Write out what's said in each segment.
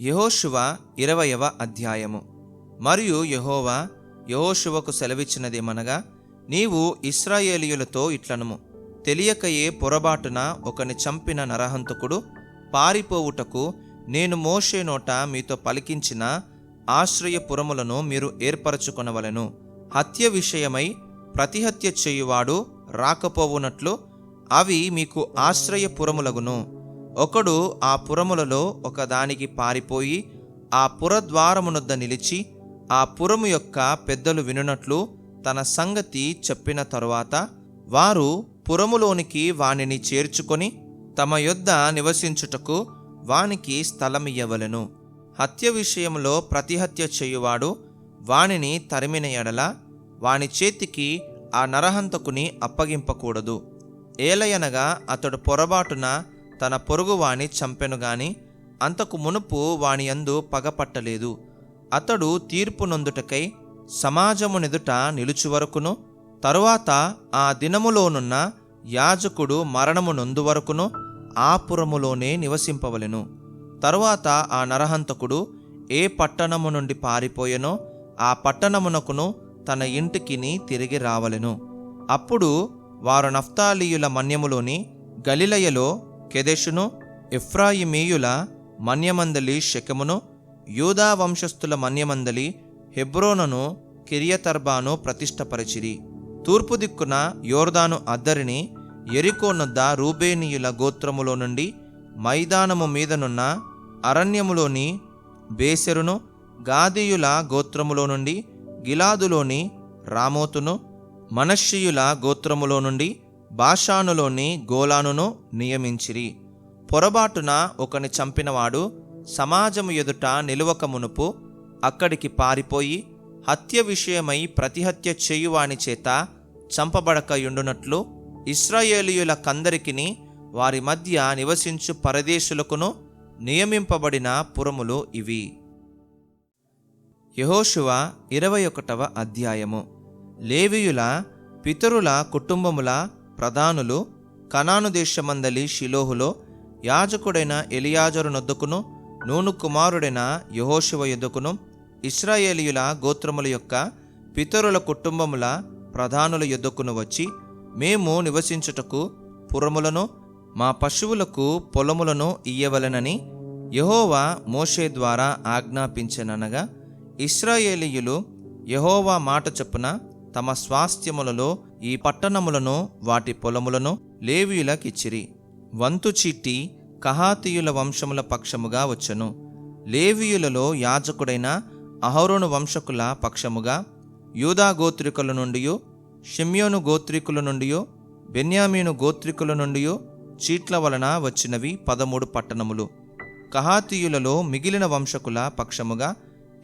యహోశువ ఇరవయవ అధ్యాయము. మరియు యహోవా యహోశువకు సెలవిచ్చినదేమనగా నీవు ఇస్రాయేలీయులతో ఇట్లనుము. తెలియకయే పొరబాటున ఒకని చంపిన నరహంతకుడు పారిపోవుటకు నేను మోషే నోట మీతో పలికించిన ఆశ్రయపురములను మీరు ఏర్పరచుకొనవలెను. హత్య విషయమై ప్రతిహత్య చేయువాడు రాకపోవునట్లు అవి మీకు ఆశ్రయపురములగును. ఒకడు ఆ పురములలో ఒకదానికి పారిపోయి ఆ పురద్వారమునొద్ద నిలిచి ఆ పురము యొక్క పెద్దలు వినునట్లు తన సంగతి చెప్పిన తరువాత వారు పురములోనికి వానిని చేర్చుకొని తమ యొద్ద నివసించుటకు వానికి స్థలమియ్యవలను. హత్య విషయంలో ప్రతిహత్య చేయువాడు వానిని తరిమిన ఎడల వాని చేతికి ఆ నరహంతకుని అప్పగింపకూడదు. ఏలయనగా అతడు పొరబాటున తన పొరుగువాని చంపెను గాని అంతకు మునుపు వాని యందు పగపట్టలేదు అతడు తీర్పు నొందుటకై సమాజమునెదుట నిలుచువరకును తరువాత ఆ దినములోనున్న యాజకుడు మరణము నొందు వరకును ఆ పురములోనే నివసింపవలెను. తరువాత ఆ నరహంతకుడు ఏ పట్టణము నుండి పారిపోయెనో ఆ పట్టణమునకును తన ఇంటికిని తిరిగి రావలెను. అప్పుడు వారు నఫ్తాలీయుల మన్యములోని గలిలయలో కెదెషును ఎఫ్రాయిమీయుల మన్యమందలి శకమును యూదా వంశస్థుల మన్యమందలి హెబ్రోనను కిరియతర్బాను ప్రతిష్టపరిచిరి. తూర్పు దిక్కున యోర్దాను అద్దరిని ఎరికోనొద్ద రూబేనీయుల గోత్రములో నుండి మైదానము మీదనున్న అరణ్యములోని బేసెరును గాదీయుల గోత్రములో నుండి గిలాదులోని రామోతును మనష్యుల గోత్రములో నుండి బాషానులోని గోలానును నియమించిరి. పొరబాటున ఒకని చంపినవాడు సమాజము ఎదుట నిలువక మునుపు అక్కడికి పారిపోయి హత్య విషయమై ప్రతిహత్య చేయువాని చేత చంపబడకయుండునట్లు ఇస్రాయేలీయుల కందరికిని వారి మధ్య నివసించు పరదేశులకును నియమింపబడిన పురములు ఇవి. యహోషువ ఇరవై ఒకటవ అధ్యాయము. లేవియుల పితరుల కుటుంబముల ప్రధానులు కనాను దేశమందలి షిలోహులో యాజకుడైన ఎలియాజరు నొద్దుకును నూను కుమారుడైన యహోశివ ఎదుకును ఇస్రాయేలీయుల గోత్రముల యొక్క పితరుల కుటుంబముల ప్రధానుల ఎద్దుకును వచ్చి మేము నివసించుటకు పురములను మా పశువులకు పొలములను ఇయ్యవలెనని యహోవా మోషే ద్వారా ఆజ్ఞాపించననగా ఇస్రాయేలీయులు యహోవా మాట చొప్పున తమ స్వాస్థ్యములలో ఈ పట్టణములను వాటి పొలములను లేవీయులకిచ్చిరి. వంతు చీటి కహాతీయుల వంశముల పక్షముగా వచ్చెను. లేవీయులలో యాజకుడైన అహరోను వంశకుల పక్షముగా యూదా గోత్రికుల నుండి షిమ్యోను గోత్రికుల నుండి బెన్యామీను గోత్రికుల నుండి చీట్ల వలన వచ్చినవి పదమూడు పట్టణములు. కహాతీయులలో మిగిలిన వంశకుల పక్షముగా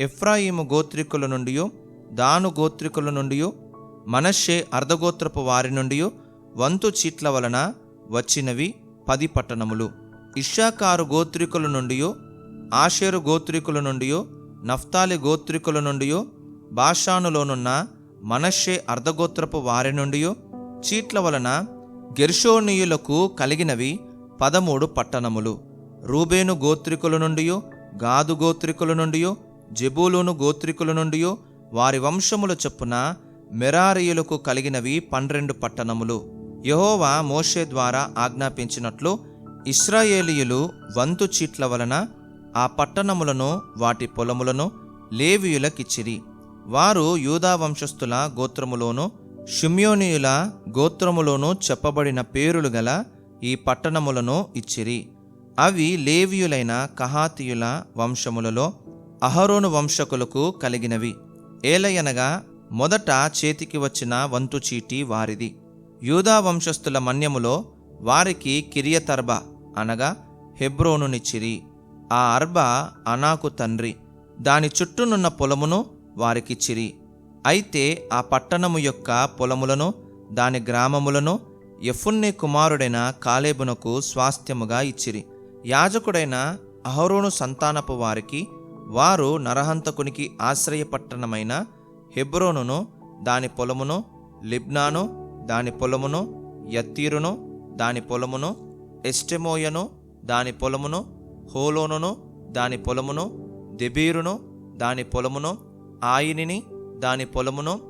ఎఫ్రాయిము గోత్రికుల నుండి దాను గోత్రికుల నుండి మనషే అర్ధగోత్రపు వారి నుండి వంతు చీట్ల వలన వచ్చినవి పది పట్టణములు. ఇషాకారు గోత్రికుల నుండి ఆషేరు గోత్రికుల నుండి నఫ్తాలి గోత్రికుల నుండి బాషానులోనున్న మనషే అర్ధగోత్రపు వారి నుండి చీట్ల వలన గెర్షోనీయులకు కలిగినవి పదమూడు పట్టణములు. రూబేను గోత్రికుల నుండి గాదు గోత్రికుల నుండి జబూలోను గోత్రికుల నుండి వారి వంశముల చొప్పున మెరారియులకు కలిగినవి పన్నెండు పట్టణములు. యహోవా మోషే ద్వారా ఆజ్ఞాపించినట్లు ఇస్రాయేలీయులు వంతు చీట్ల వలన ఆ పట్టణములను వాటి పొలములను లేవీయులకిచ్చిరి. వారు యూదా వంశస్థుల గోత్రములోను షిమ్యోనీయుల గోత్రములోను చెప్పబడిన పేరులు గల ఈ పట్టణములను ఇచ్చిరి. అవి లేవియులైన కహాతీయుల వంశములలో అహరోను వంశకులకు కలిగినవి. ఏలయనగా మొదట చేతికి వచ్చిన వంతు చీటి వారిది. యూదా వంశస్థుల మన్యములో వారికి కిరియతర్బ అనగా హెబ్రోనునిచ్చిరి ఆ అర్బ అనాకు తండ్రి. దాని చుట్టూనున్న పొలమును వారికిచ్చిరి అయితే ఆ పట్టణము యొక్క పొలములను దాని గ్రామములను ఎఫున్నే కుమారుడైన కాలేబునకు స్వాస్థ్యముగా ఇచ్చిరి. యాజకుడైన అహరోను సంతానపు వారికి వారు నరహంతకునికి ఆశ్రయపట్టణమైన హెబ్రోనును దాని పొలమును లిబ్నాను దాని పొలమును యత్తీరును దాని పొలమును ఎస్టెమోయను దాని పొలమును హోలోనును దాని పొలమును దెబీరును దాని పొలమును ఆయినిని దాని పొలమును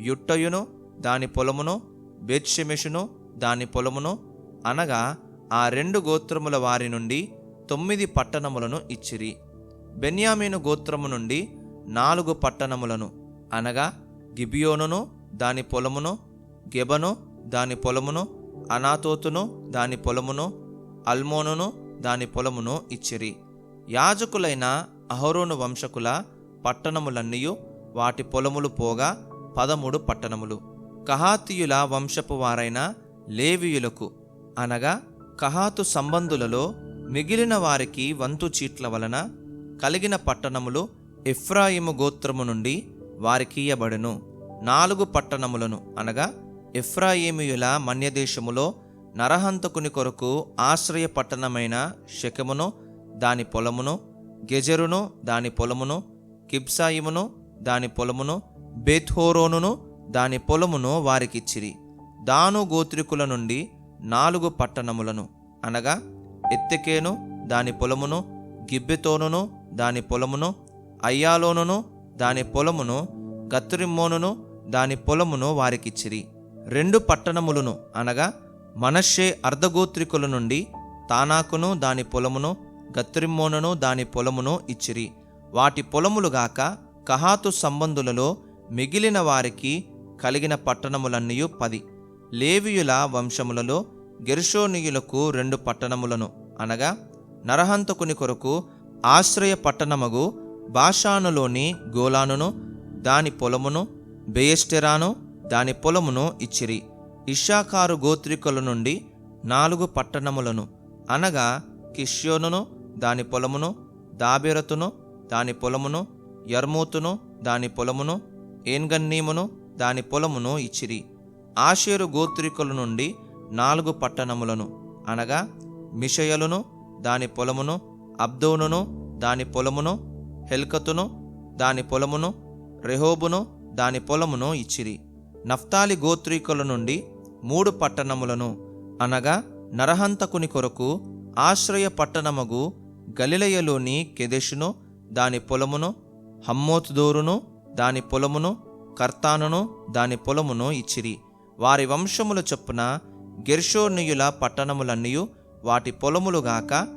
యుట్టయును దాని పొలమును బేత్షెమెషును దాని పొలమును అనగా ఆ రెండు గోత్రముల వారి నుండి తొమ్మిది పట్టణములను ఇచ్చిరి. బెన్యామీను గోత్రము నుండి నాలుగు పట్టణములను అనగా గిబియోనును దాని పొలమును గెబను దాని పొలమును అనాతోతును దాని పొలమును అల్మోనును దాని పొలమును ఇచ్చిరి. యాజకులైన అహరోను వంశకుల పట్టణములన్నీయు వాటి పొలములు పోగా పదమూడు పట్టణములు. కహాతీయుల వంశపు వారైన లేవీయులకు అనగా కహాతు సంబంధులలో మిగిలిన వారికి వంతు చీట్ల వలన కలిగిన పట్టణములు ఎఫ్రాయిము గోత్రము నుండి వారికీయబడెను. నాలుగు పట్టణములను అనగా ఎఫ్రాయిమియుల మన్యదేశములో నరహంతకుని కొరకు ఆశ్రయ పట్టణమైన శకమును దాని పొలమును గెజరును దాని పొలమును కిబ్సాయిమును దాని పొలమును బేత్హోరోనును దాని పొలమును వారికిచ్చిరి. దాను గోత్రికుల నుండి నాలుగు పట్టణములను అనగా ఎత్తెకేను దాని పొలమును గిబ్బెతోనును దాని పొలమును అయ్యాలోనును దాని పొలమును గత్తురిమ్మోనును దాని పొలమును వారికిచ్చిరి. రెండు పట్టణములను అనగా మనషే అర్ధగోత్రికుల నుండి తానాకును దాని పొలమును గత్రిమ్మోనును దాని పొలమును ఇచ్చిరి. వాటి పొలములుగాక కహాతు సంబంధులలో మిగిలిన వారికి కలిగిన పట్టణములన్నీ పది. లేవియుల వంశములలో గెర్షోనీయులకు రెండు పట్టణములను అనగా నరహంతకుని కొరకు ఆశ్రయ పట్టణమగు బాషానులోని గోలానును దాని పొలమును బేయస్టెరాను దాని పొలమును ఇచ్చిరి. ఇషాకారు గోత్రికుల నుండి నాలుగు పట్టణములను అనగా కిష్యోనును దాని పొలమును దాబెరతును దాని పొలమును యర్మూతును దాని పొలమును ఏన్గన్నీమును దాని పొలమును ఇచ్చిరి. ఆషేరు గోత్రికుల నుండి నాలుగు పట్టణములను అనగా మిషయలును దాని పొలమును అబ్దోనును దాని పొలమును హెల్కతును దాని పొలమును రెహోబును దాని పొలమును ఇచ్చిరి. నఫ్తాలి గోత్రీకుల నుండి మూడు పట్టణములను అనగా నరహంతకుని కొరకు ఆశ్రయ పట్టణమగు గలిలయలోని కెదెషును దాని పొలమును హమ్మోత్దోరును దాని పొలమును కర్తానును దాని పొలమును ఇచ్చిరి. వారి వంశముల చొప్పున గెర్షోనియుల పట్టణములన్నీ వాటి పొలములుగాక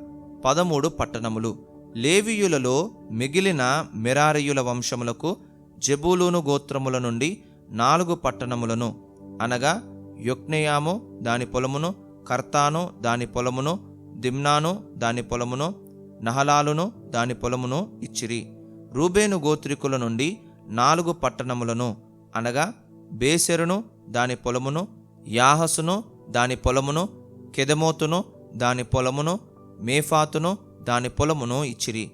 పదమూడు పట్టణములు. లేవియులలో మిగిలిన మెరారియుల వంశములకు జబూలూను గోత్రముల నుండి నాలుగు పట్టణములను. అనగా యొక్నెయాము దాని పొలమును కర్తాను దాని పొలమును దిమ్నాను దాని పొలమును నహలాలును దాని పొలమును ఇచ్చిరి. రూబేను గోత్రికుల నుండి నాలుగు పట్టణములను. అనగా బేసెరును దాని పొలమును యాహసును దాని పొలమును కెదమోతును దాని పొలమును మేఫాతును దాని పొలమును ఇచ్చిరి.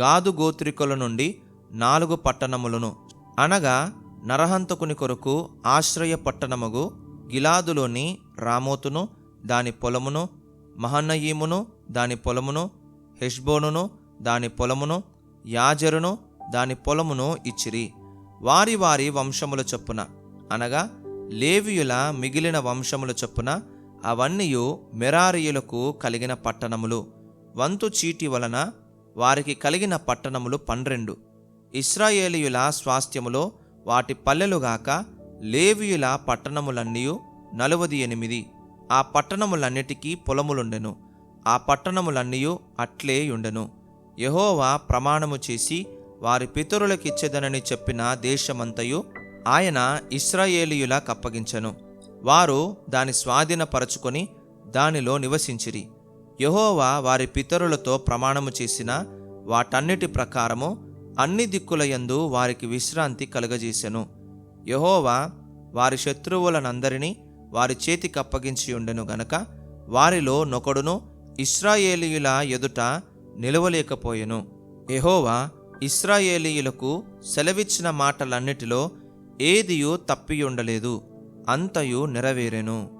గాదు గోత్రికుల నుండి నాలుగు పట్టణములను. అనగా నరహంతకుని కొరకు ఆశ్రయ పట్టణముగు గిలాదులోని రామోతును దాని పొలమును మహన్నయీమును దాని పొలమును హెష్బోనును దాని పొలమును యాజరును దాని పొలమును ఇచ్చిరి. వారి వారి వంశముల చొప్పున. అనగా లేవియుల మిగిలిన వంశముల చొప్పున అవన్నీయు మెరారియులకు కలిగిన పట్టణములు. వంతు చీటి వలన వారికి కలిగిన పట్టణములు పన్నెండు. ఇస్రాయేలీయుల స్వాస్థ్యములో వాటి పల్లెలుగాక లేవియుల పట్టణములన్నీ నలువది ఎనిమిది. ఆ పట్టణములన్నిటికీ పొలములుండెను. ఆ పట్టణములన్నీ అట్లే యుండెను. యహోవా ప్రమాణము చేసి వారి పితరులకిచ్చేదనని చెప్పిన దేశమంతయు ఆయన ఇస్రాయేలీయుల కప్పగించెను. వారు దాని స్వాధీనపరచుకొని దానిలో నివసించిరి. యహోవా వారి పితరులతో ప్రమాణము చేసిన వాటన్నిటి ప్రకారము అన్ని దిక్కులయందు వారికి విశ్రాంతి కలుగజేసెను. యహోవా వారి శత్రువులనందరినీ వారి చేతికి అప్పగించి ఉండెను గనక వారిలో నొకడును ఇస్రాయేలీయుల ఎదుట నిలవలేకపోయెను. యహోవా ఇస్రాయేలీయులకు సెలవిచ్చిన మాటలన్నిటిలో ఏదియూ తప్పియుండలేదు. ಅಂತೆಯೂ ನೆರವೇರೆನು.